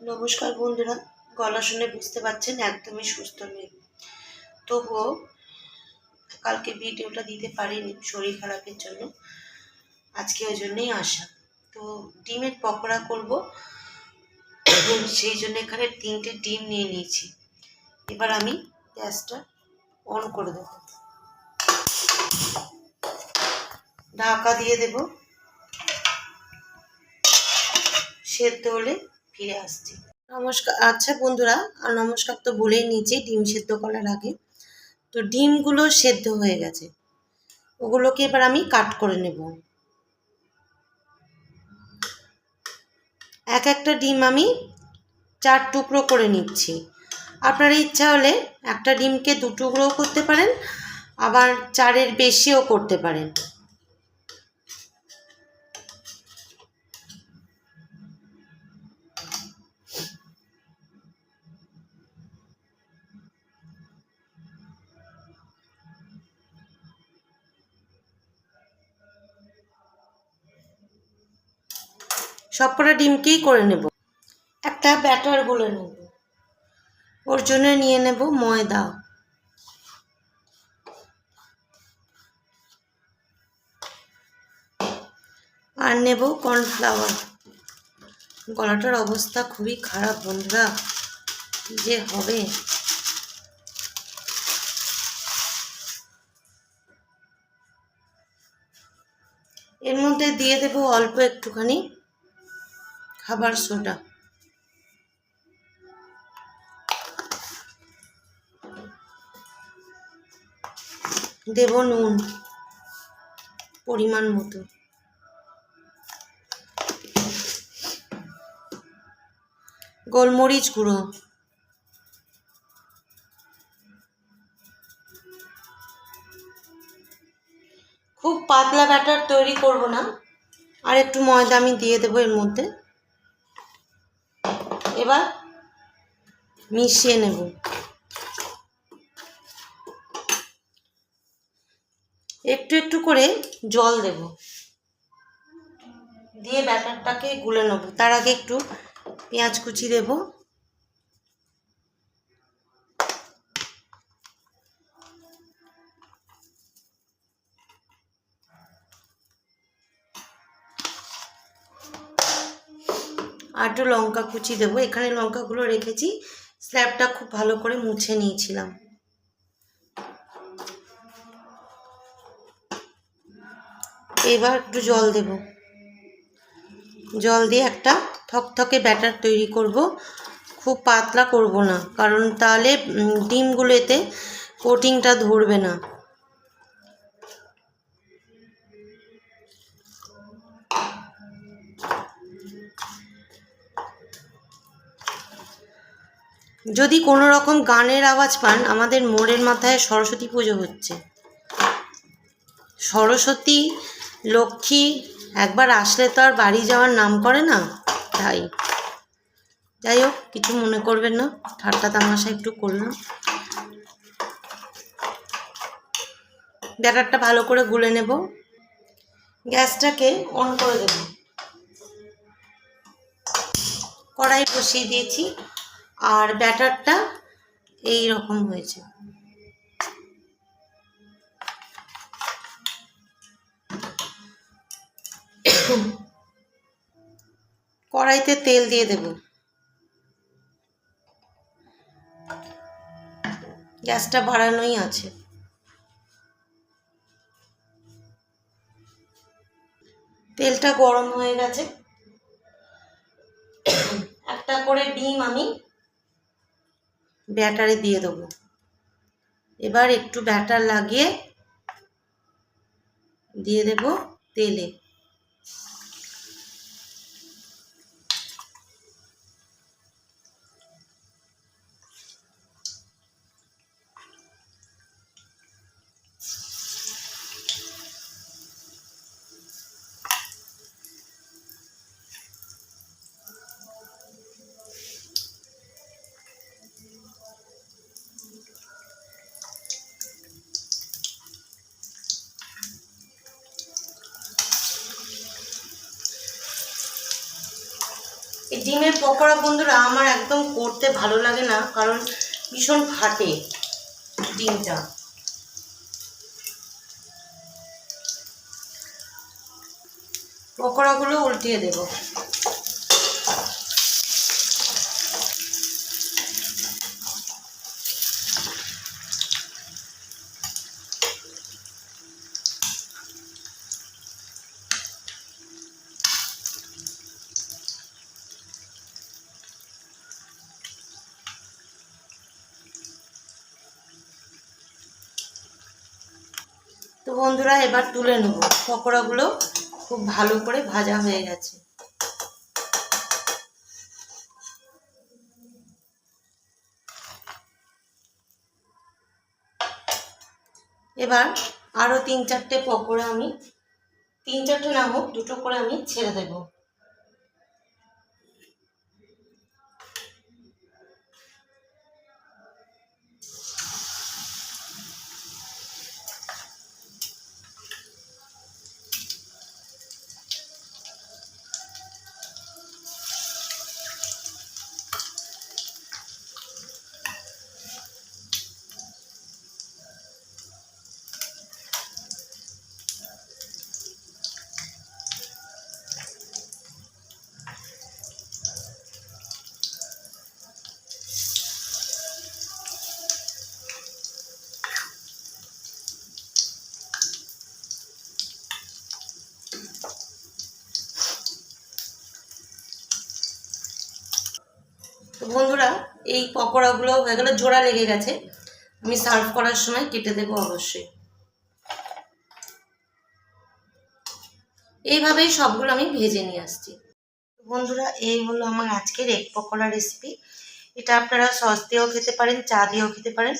নমস্কার বন্ধুরা, গলা শুনে বুঝতে পারছেন, একদমই সুস্থ নেই। তবুও কালকে ভিডিওটা দিতে পারিনি শরীর খারাপের জন্য। আজকে ওই জন্যই আসা। তো ডিমের পকোড়া করব, সেই জন্য এখানে তিনটে ডিম নিয়ে নিয়েছি। এবার আমি গ্যাসটা অন করে দেব। ঢাকা দিয়ে দেব। সেদ্ধ হলে ফিরে আসছি। নমস্কার আচ্ছা বন্ধুরা, আর নমস্কার তো বলেই নিয়েছি, ডিম সেদ্ধ করার আগে। তো ডিমগুলো সেদ্ধ হয়ে গেছে। ওগুলোকে এবার আমি কাট করে নেব। এক একটা ডিম আমি চার টুকরো করে নিচ্ছি। আপনার ইচ্ছা হলে একটা ডিমকে দু টুকরোও করতে পারেন, আবার চারের বেশিও করতে পারেন। সবকটা ডিমকেই করে নেব। একটা ব্যাটার গুলে নেব। ওর জন্য নিয়ে নেব ময়দা। আর নেব কর্নফ্লাওয়ার। গলাটার অবস্থা খুবই খারাপ, বন্ধুরা। যে হবে? এর মধ্যে দিয়ে দেব অল্প একটুখানি খাবার সোডা। দেব নুন, পরিমাণ মতো। গোলমরিচ গুঁড়ো। খুব পাতলা ব্যাটার তৈরি করব না, আর একটু ময়দা আমি দিয়ে দেবো এর মধ্যে। এবার মিশিয়ে নেব। একটু একটু করে জল দেব। দিয়ে ব্যাটারটাকে গুলে নেব। তার আগে একটু পেঁয়াজ কুচি দেব। আর একটু লঙ্কা কুচি দেবো। এখানে লঙ্কাগুলো রেখেছি। স্ল্যাবটা খুব ভালো করে মুছে নিয়েছিলাম। এবার একটু জল দেব। জল দিয়ে একটা থকথকে ব্যাটার তৈরি করব। খুব পাতলা করব না, কারণ তাহলে ডিমগুলোতে কোটিংটা ধরবে না। যদি কোনো রকম গানের আওয়াজ পান, আমাদের মোড়ের মাথায় সরস্বতী পুজো হচ্ছে। সরস্বতী, লক্ষ্মী, একবার আসলে তো আর বাড়ি যাওয়ার নাম করে না। তাই। যাই হোক, কিছু মনে করবেন না। ঠাট্টা তামাশা একটু করলাম। ব্যাটারটা ভালো করে গুলে নেব। গ্যাসটাকে অন করে দেব। কড়াই বসিয়ে দিয়েছি। আর ব্যাটারটা এই রকম হয়েছে। কড়াইতে তেল দিয়ে দেব। গ্যাসটা বাড়ানোই আছে। তেলটা গরম হয়ে গেছে। একটা করে ডিম আমি ব্যাটারে দিয়ে দেবো। এবার একটু ব্যাটার লাগিয়ে দিয়ে দেব তেলে। ডিমের পকোড়া বন্ধুরা আমার একদম করতে ভালো লাগে না, কারণ ভীষণ ফাটে ডিমটা। পকোড়াগুলো উল্টিয়ে দেব। তো বন্ধুরা, এবার তুলে নেব। পকোড়াগুলো খুব ভালো করে ভাজা হয়ে গেছে। এবার আরও তিন চারটে পকোড়া আমি, তিন চারটে না হোক, দুটো করে আমি ছেড়ে দেব। বন্ধুরা, এই পকোড়াগুলো হয়ে গেলে, জোড়া লেগে গেছে। আমি সার্ভ করার সময় কেটে দেবো অবশ্যই। এইভাবেই সবগুলো আমি ভেজে নিয়ে আসছি। বন্ধুরা, এই হলো আমার আজকের এগ পকোড়া রেসিপি এটা আপনারা সস দিয়েও খেতে পারেন, চা দিয়েও খেতে পারেন।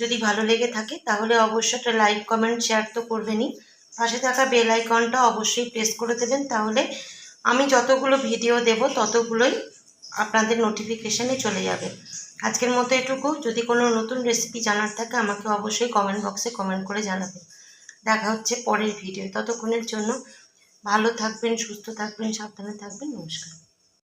যদি ভালো লেগে থাকে, তাহলে অবশ্যই একটা লাইক কমেন্ট শেয়ার তো করবেনই। পাশে থাকা বেল আইকনটা অবশ্যই প্রেস করে দেবেন, তাহলে আমি যতগুলো ভিডিও দেব, ততগুলোই আপনাদের নোটিফিকেশানে চলে যাবে। আজকের মতো এটুকু। যদি কোনো নতুন রেসিপি জানার থাকে, আমাকে অবশ্যই কমেন্ট বক্সে কমেন্ট করে জানাবেন। দেখা হচ্ছে পরের ভিডিও ততক্ষণের জন্য ভালো থাকবেন, সুস্থ থাকবেন, সাবধানে থাকবেন। নমস্কার।